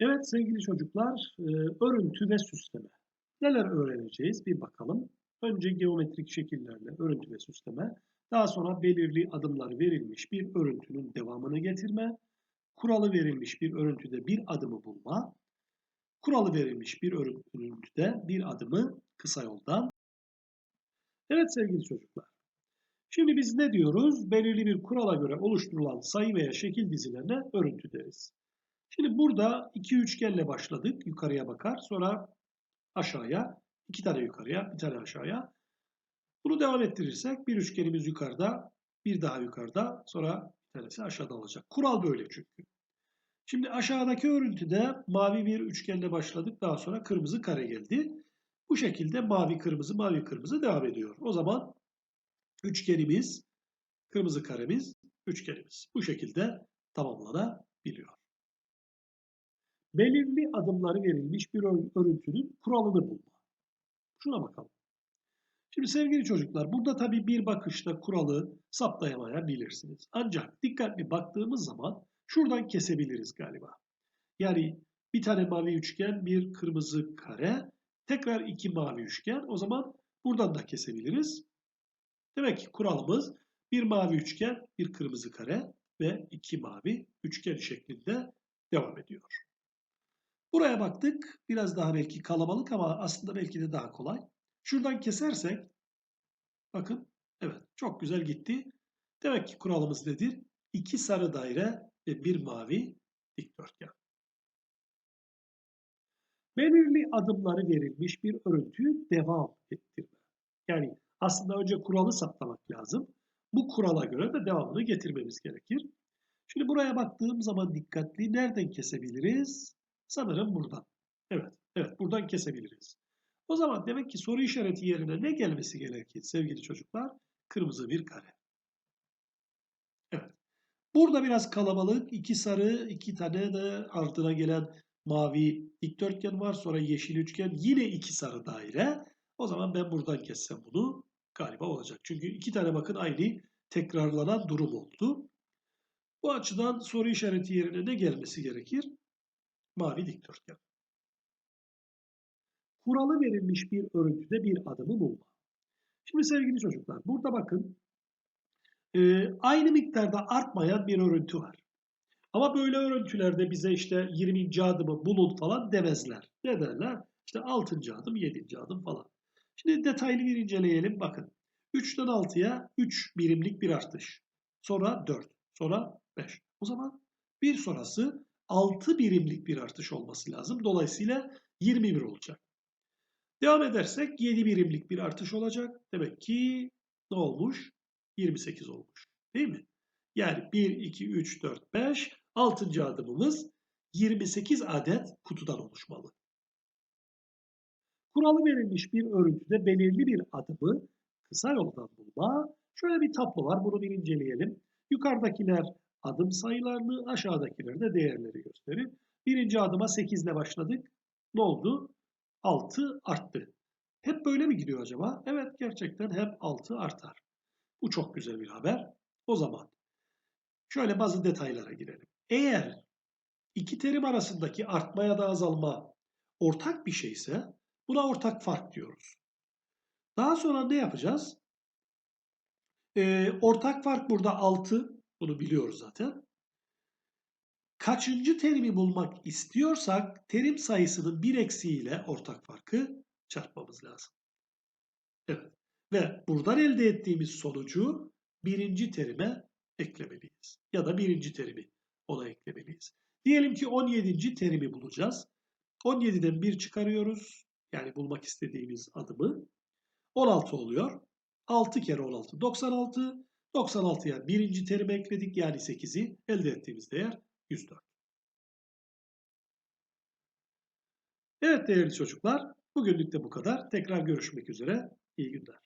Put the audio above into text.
Evet sevgili çocuklar, e, örüntü ve süsleme. Neler öğreneceğiz bir bakalım. Önce geometrik şekillerle örüntü ve süsleme, daha sonra belirli adımlar verilmiş bir örüntünün devamını getirme, kuralı verilmiş bir örüntüde bir adımı bulma, kuralı verilmiş bir örüntüde bir adımı kısa yoldan. Evet sevgili çocuklar, şimdi biz ne diyoruz? Belirli bir kurala göre oluşturulan sayı veya şekil dizilerine örüntü deriz. Şimdi burada iki üçgenle başladık. Yukarıya bakar. Sonra aşağıya. iki tane yukarıya, bir tane aşağıya. Bunu devam ettirirsek bir üçgenimiz yukarıda, bir daha yukarıda, sonra bir tanesi aşağıda olacak. Kural böyle çünkü. Şimdi aşağıdaki örüntüde mavi bir üçgenle başladık. Daha sonra kırmızı kare geldi. Bu şekilde mavi kırmızı mavi kırmızı devam ediyor. O zaman üçgenimiz, kırmızı karemiz, üçgenimiz. Bu şekilde tamamlanabiliyor belirli adımları verilmiş bir örüntünün kuralını bulma. Şuna bakalım. Şimdi sevgili çocuklar burada tabii bir bakışta kuralı saptayamayabilirsiniz. Ancak dikkatli baktığımız zaman şuradan kesebiliriz galiba. Yani bir tane mavi üçgen, bir kırmızı kare, tekrar iki mavi üçgen. O zaman buradan da kesebiliriz. Demek ki kuralımız bir mavi üçgen, bir kırmızı kare ve iki mavi üçgen şeklinde devam ediyor. Buraya baktık. Biraz daha belki kalabalık ama aslında belki de daha kolay. Şuradan kesersek bakın evet çok güzel gitti. Demek ki kuralımız nedir? İki sarı daire ve bir mavi dikdörtgen. Belirli adımları verilmiş bir örüntüyü devam ettirme. Yani aslında önce kuralı saptamak lazım. Bu kurala göre de devamını getirmemiz gerekir. Şimdi buraya baktığım zaman dikkatli nereden kesebiliriz? Sanırım buradan. Evet, evet buradan kesebiliriz. O zaman demek ki soru işareti yerine ne gelmesi gerekir sevgili çocuklar? Kırmızı bir kare. Evet. Burada biraz kalabalık. iki sarı, iki tane de ardına gelen mavi dikdörtgen var. Sonra yeşil üçgen. Yine iki sarı daire. O zaman ben buradan kessem bunu galiba olacak. Çünkü iki tane bakın aynı tekrarlanan durum oldu. Bu açıdan soru işareti yerine ne gelmesi gerekir? Mavi dikdörtgen. Kuralı verilmiş bir örüntüde bir adımı bulma. Şimdi sevgili çocuklar burada bakın e, aynı miktarda artmayan bir örüntü var. Ama böyle örüntülerde bize işte 20. adımı bulun falan demezler. Ne derler? İşte 6. adım, 7. adım falan. Şimdi detaylı bir inceleyelim. Bakın 3'ten 6'ya 3 birimlik bir artış. Sonra 4. Sonra 5. O zaman bir sonrası 6 birimlik bir artış olması lazım. Dolayısıyla 21 olacak. Devam edersek 7 birimlik bir artış olacak. Demek ki ne olmuş? 28 olmuş. Değil mi? Yani 1, 2, 3, 4, 5. 6. adımımız 28 adet kutudan oluşmalı. Kuralı verilmiş bir örüntüde belirli bir adımı kısa yoldan bulma. Şöyle bir tablo var. Bunu bir inceleyelim. Yukarıdakiler adım sayılarını, aşağıdakileri de değerleri gösterir. Birinci adıma 8 ile başladık. Ne oldu? 6 arttı. Hep böyle mi gidiyor acaba? Evet gerçekten hep 6 artar. Bu çok güzel bir haber. O zaman şöyle bazı detaylara girelim. Eğer iki terim arasındaki artma ya da azalma ortak bir şeyse buna ortak fark diyoruz. Daha sonra ne yapacağız? Ee, ortak fark burada 6. Bunu biliyoruz zaten. Kaçıncı terimi bulmak istiyorsak terim sayısının bir eksiğiyle ortak farkı çarpmamız lazım. Evet. Ve buradan elde ettiğimiz sonucu birinci terime eklemeliyiz. Ya da birinci terimi ona eklemeliyiz. Diyelim ki 17. terimi bulacağız. 17'den 1 çıkarıyoruz. Yani bulmak istediğimiz adımı. 16 oluyor. 6 kere 16 96. 96'ya birinci terime ekledik yani 8'i elde ettiğimiz değer 104. Evet değerli çocuklar bugünlük de bu kadar. Tekrar görüşmek üzere. İyi günler.